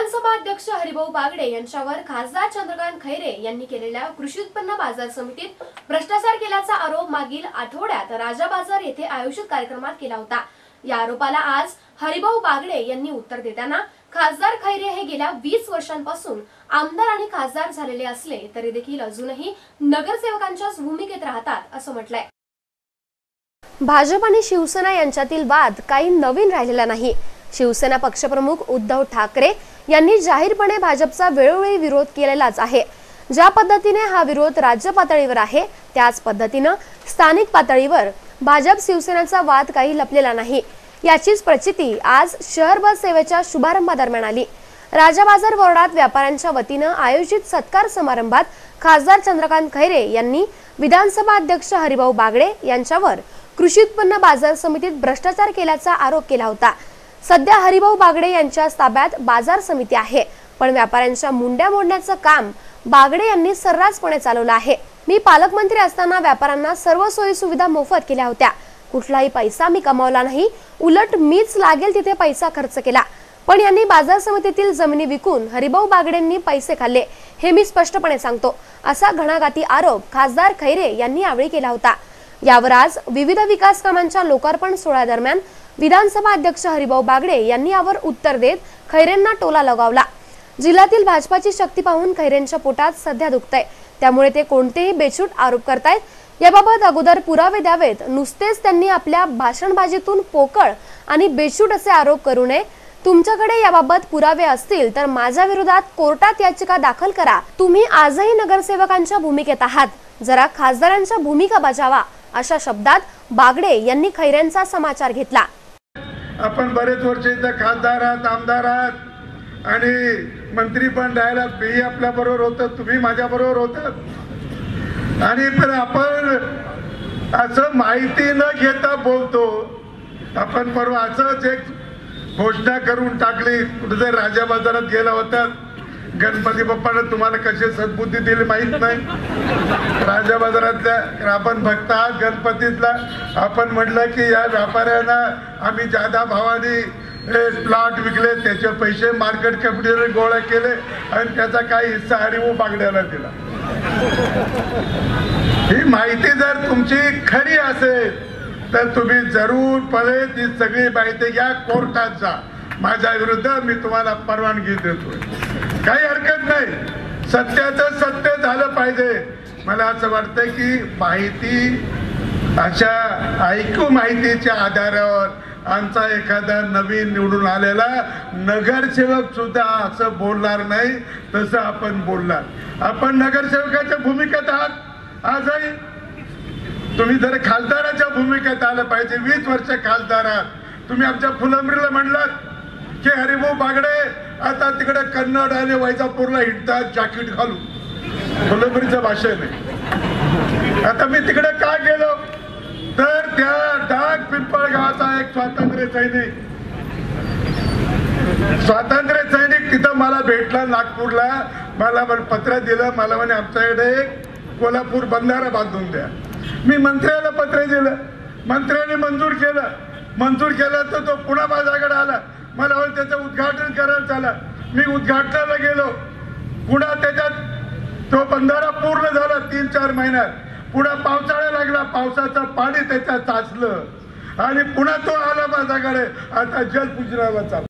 विधानसभा अध्यक्ष हरिभाऊ बागडे यांच्यावर खासदार चंद्रकांत खैरे यांनी केलेल्या कृषी उत्पन्न बाजार समितीत भ्रष्टाचार केल्याचा आरोप मागील आठवड्यात राजा बाजार येथे आयोजित कार्यक्रमात केला होता. या आरोपाला आज हरिभाऊ बागडे यांनी उत्तर देताना खासदार खैरे हे गेल्या वीस वर्षांपासून आमदार आणि खासदार झालेले असले तरी देखील अजूनही नगरसेवकांच्याच भूमिकेत राहतात असं म्हटलंय. भाजप आणि शिवसेना यांच्यातील वाद काही नवीन राहिलेला नाही. शिवसेना पक्षप्रमुख उद्धव ठाकरे यांनी जाहीरपणे भाजपचा वेळोवेळी विरोध केलेलाच आहे. ज्या पद्धतीने हा विरोध राज्य पातळीवर आहे त्याच पद्धतीनं स्थानिक पातळीवर भाजप शिवसेनेचा वाद काही लपलेला नाही. याचीच प्रचिती आज शहर बस सेवेच्या शुभारंभादरम्यान आली. राजा बाजार बोर्डात व्यापाऱ्यांच्या वतीनं आयोजित सत्कार समारंभात खासदार चंद्रकांत खैरे यांनी विधानसभा अध्यक्ष हरिभाऊ बागडे यांच्यावर कृषी उत्पन्न बाजार समितीत भ्रष्टाचार केल्याचा आरोप केला होता. सध्या हरिभाऊ बागडे यांच्या ताब्यात बाजार समिती आहे. पण व्यापाऱ्यांच्या मुंड्या मोडण्याचं काम बागडे यांनी सर्रासपणे चालवलं आहे. मी पालकमंत्री असताना व्यापाऱ्यांना सर्व सोयी सुविधा मोफत केल्या होत्या. कुठलाही पैसा मी कमावला नाही. उलट मीच लागेल तिथे पैसा खर्च केला. पण यांनी बाजार समितीतील जमिनी विकून हरिभाऊ बागडेंनी पैसे खाल्ले हे मी स्पष्टपणे सांगतो. असा घणाघाती आरोप खासदार खैरे यांनी यावेळी केला होता. यावर आज विविध विकास कामांच्या लोकार्पण सोहळ्यादरम्यान विधानसभा अध्यक्ष हरिभाऊ बागडे यांनी यावर उत्तर देत खैरेंना टोला लगावला. जिल्ह्यातील भाजपाची शक्ती पाहून खैरेंच्या पोटात सध्या दुखतंय. त्यामुळे ते कोणतेही बेछूट आरोप करतायत. याबाबत अगोदर पुरावे द्यावेत. नुसतेच त्यांनी आपल्या भाषणबाजीतून पोकळ आणि बेछूट असे आरोप करू नये. तुमच्याकडे याबाबत पुरावे असतील तर माझ्या विरोधात कोर्टात याचिका दाखल करा. तुम्ही आजही नगरसेवकांच्या भूमिकेत आहात. जरा खासदारांच्या भूमिका बजावा. अशा शब्दात बागडे यांनी खैऱ्यांचा समाचार घेतला. आपण बरेच वर्ष इथं खासदार आहात आमदार आहात. आणि मंत्री पण राहिला मीही आपल्या बरोबर होत तुम्ही माझ्या बरोबर होतात आणि पण आपण असं माहिती न घेता बोलतो. आपण परवा असंच एक घोषणा करून टाकली कुठेतरी राजा बाजारात गेला होता. गणपती बाप्पानं तुम्हाला कशी सद्बुद्धी दिली माहीत नाही. राजा बाजारातल्या आपण भक्त आहात गणपतीतला. आपण म्हटलं की या व्यापाऱ्यांना आम्ही जादा भावाने प्लॉट विकले त्याचे पैसे मार्केट कमिटीने गोळा केले आणि त्याचा काही हिस्सा हरिवू बागड्याला दिला. ही माहिती जर तुमची खरी असेल तर तुम्ही जरूरपणे ती सगळी माहिती घ्या कोर्टात जा. माझ्या विरुद्ध मी तुम्हाला परवानगी देतोय. काही हरकत नाही. सत्याचं सत्य झालं पाहिजे. मला असं वाटतं की माहिती अशा ऐकू माहितीच्या आधारावर आमचा एखादा नवीन निवडून आलेला नगरसेवक सुद्धा असं बोलणार नाही तसं आपण बोलणार. आपण नगरसेवकाच्या भूमिकेत आहात. आजही तुम्ही जर खासदाराच्या भूमिकेत आलं पाहिजे वीस वर्ष खासदार आहात. तुम्ही आमच्या फुलंब्रीला म्हणलात की हरिभाऊ बागडे आता तिकडे कन्नड आणि वैजापूरला हिंडतात जॅकेट घालून. फुलंब्रीचं भाषण आहे आता मी तिकडे का गेलो? तर त्या डाग पिंपळ गावाचा एक स्वातंत्र्य सैनिक. स्वातंत्र्य सैनिक तिथं मला भेटला नागपूरला. मला पत्र दिलं. मला म्हणे आमच्याकडे कोल्हापूर बंधारा बांधून द्या. मी मंत्र्याला पत्र दिलं. मंत्र्याने मंजूर केलं. मंजूर केलं तर तो पुन्हा माझ्याकडे आला. मला वाटतं त्याचं उद्घाटन करायला चाला मी उद्घाटनाला गेलो. पुन्हा त्याच्यात तो बंधारा पूर्ण झाला तीन चार महिन्यात. पुन्हा पावसाळा लागला पावसाचं पाणी त्याच्यात साचलं. आणि पुन्हा तो आला माझ्याकडे. आता जलपूजनाला चालला.